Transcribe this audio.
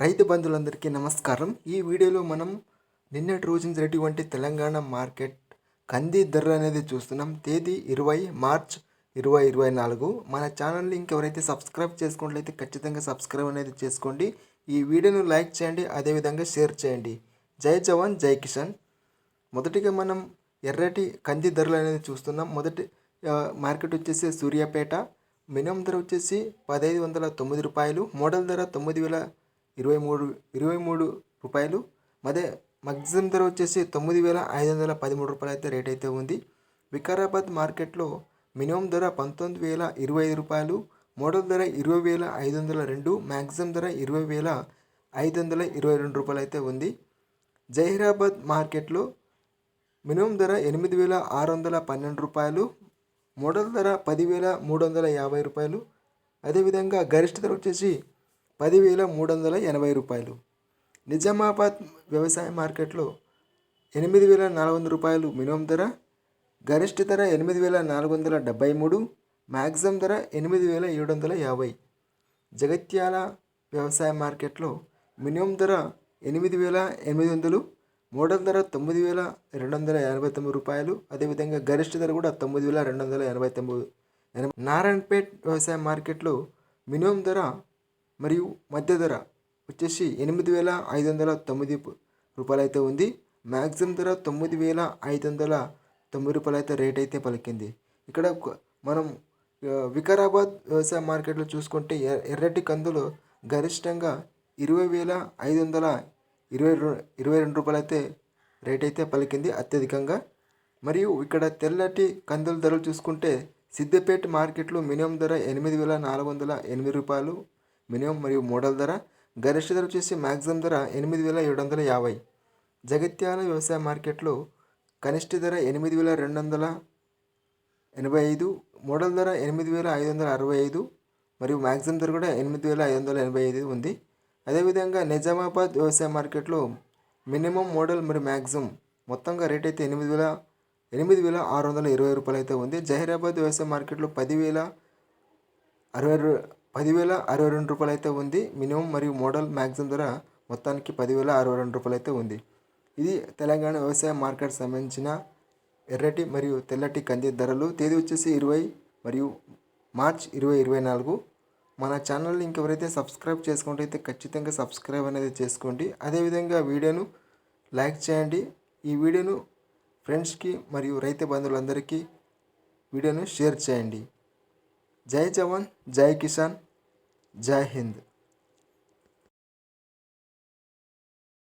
రైతు బంధువులందరికీ నమస్కారం. ఈ వీడియోలో మనం నిన్నటి రోజున జరిగినటువంటి తెలంగాణ మార్కెట్ కంది ధర అనేది చూస్తున్నాం. తేదీ ఇరవై మార్చ్ ఇరవై ఇరవై నాలుగు. మన ఛానల్ని ఇంకెవరైతే సబ్స్క్రైబ్ చేసుకున్నట్లయితే ఖచ్చితంగా సబ్స్క్రైబ్ అనేది చేసుకోండి. ఈ వీడియోను లైక్ చేయండి అదేవిధంగా షేర్ చేయండి. జై జవాన్ జై కిషన్ మొదటిగా మనం ఎర్రటి కంది ధరలు అనేది చూస్తున్నాం. మొదటి మార్కెట్ వచ్చేసి సూర్యాపేట. మినిమం ధర వచ్చేసి పదహైదు వందల తొమ్మిది రూపాయలు. మోడల్ ధర తొమ్మిది వేల ఇరవై మూడు ఇరవై మూడు రూపాయలు. అదే మ్యాక్సిమం ధర వచ్చేసి తొమ్మిది వేల ఐదు వందల పదమూడు రూపాయలు అయితే రేట్ అయితే ఉంది. వికారాబాద్ మార్కెట్లో మినిమం ధర పంతొమ్మిది వేల ఇరవై ఐదు రూపాయలు మోడల్ ధర ఇరవై వేల ఐదు వందల రెండు మ్యాక్సిమం ధర ఇరవై వేల ఐదు వందల ఇరవై రెండు రూపాయలు అయితే ఉంది. జహీరాబాద్ మార్కెట్లో మినిమం ధర ఎనిమిది వేల ఆరు వందల పన్నెండు రూపాయలు మోడల్ ధర పదివేల మూడు వందల యాభై రూపాయలు. అదేవిధంగా గరిష్ట ధర వచ్చేసి పదివేల మూడు వందల ఎనభై రూపాయలు. నిజామాబాద్ వ్యవసాయ మార్కెట్లో ఎనిమిది వేల నాలుగు వందల రూపాయలు మినిమం ధర గరిష్ట ధర ఎనిమిది వేల నాలుగు వందల డెబ్బై మూడు మ్యాక్సిమం ధర ఎనిమిది వేల ఏడు వందల యాభై. జగిత్యాల వ్యవసాయ మార్కెట్లో మినిమం ధర ఎనిమిది వేల ఎనిమిది వందలు మోడల్ ధర తొమ్మిది వేల రెండు వందల ఎనభై తొమ్మిది రూపాయలు అదేవిధంగా గరిష్ట ధర కూడా తొమ్మిది వేల రెండు వందల ఎనభై తొమ్మిది ఎనభై నారాయణపేట్ వ్యవసాయ మార్కెట్లో మినిమం ధర మరియు మధ్య ధర వచ్చేసి ఎనిమిది వేల ఐదు వందల తొమ్మిది రూపాయలు అయితే ఉంది. మ్యాక్సిమం ధర తొమ్మిది వేల ఐదు వందల తొమ్మిది రూపాయలు అయితే రేట్ అయితే పలికింది. ఇక్కడ మనం వికారాబాద్ వ్యవసాయ మార్కెట్లో చూసుకుంటే ఎర్రటి కందులు గరిష్టంగా ఇరవై వేల ఐదు వందల ఇరవై ఇరవై రెండు రూపాయలు అయితే రేట్ అయితే పలికింది అత్యధికంగా. మరియు ఇక్కడ తెల్లటి కందుల ధరలు చూసుకుంటే సిద్దిపేట మార్కెట్లో మినిమం ధర ఎనిమిది వేల నాలుగు వందల ఎనిమిది రూపాయలు మినిమం మరియు మోడల్ ధర గరిష్ట ధర వచ్చేసి మ్యాక్సిమం ధర ఎనిమిది వేల ఏడు వందల యాభై. జగిత్యాల వ్యవసాయ మార్కెట్లో కనిష్ట ధర ఎనిమిది వేల రెండు వందల ఎనభై ఐదు మోడల్ ధర ఎనిమిది వేల ఐదు వందల అరవై ఐదు మరియు మ్యాక్సిమం ధర కూడా ఎనిమిది వేల ఐదు వందల ఎనభై ఐదు ఉంది. అదేవిధంగా నిజామాబాద్ వ్యవసాయ మార్కెట్లో మినిమం మోడల్ మరియు మ్యాక్సిమం మొత్తంగా రేట్ అయితే ఎనిమిది వేల ఎనిమిది వేల ఆరు వందల ఇరవై రూపాయలు అయితే ఉంది. జహీరాబాద్ వ్యవసాయ మార్కెట్లో పదివేల అరవై పదివేల అరవై రెండు రూపాయలు అయితే ఉంది. మినిమం మరియు మోడల్ మ్యాక్సిమం ధర మొత్తానికి పదివేల అరవై రెండు రూపాయలు అయితే ఉంది. ఇది తెలంగాణ వ్యవసాయ మార్కెట్ సంబంధించిన ఎర్రటి మరియు తెల్లటి కంది ధరలు. తేదీ వచ్చేసి ఇరవై మరియు మార్చ్ ఇరవై ఇరవై నాలుగు. మన ఛానల్ని ఇంకెవరైతే సబ్స్క్రైబ్ చేసుకుంటే అయితే ఖచ్చితంగా సబ్స్క్రైబ్ అనేది చేసుకోండి. అదేవిధంగా వీడియోను లైక్ చేయండి. ఈ వీడియోను ఫ్రెండ్స్కి మరియు రైతు బంధువులందరికీ వీడియోను షేర్ చేయండి. జై జవాన్ జై కిసాన్ జై హింద్.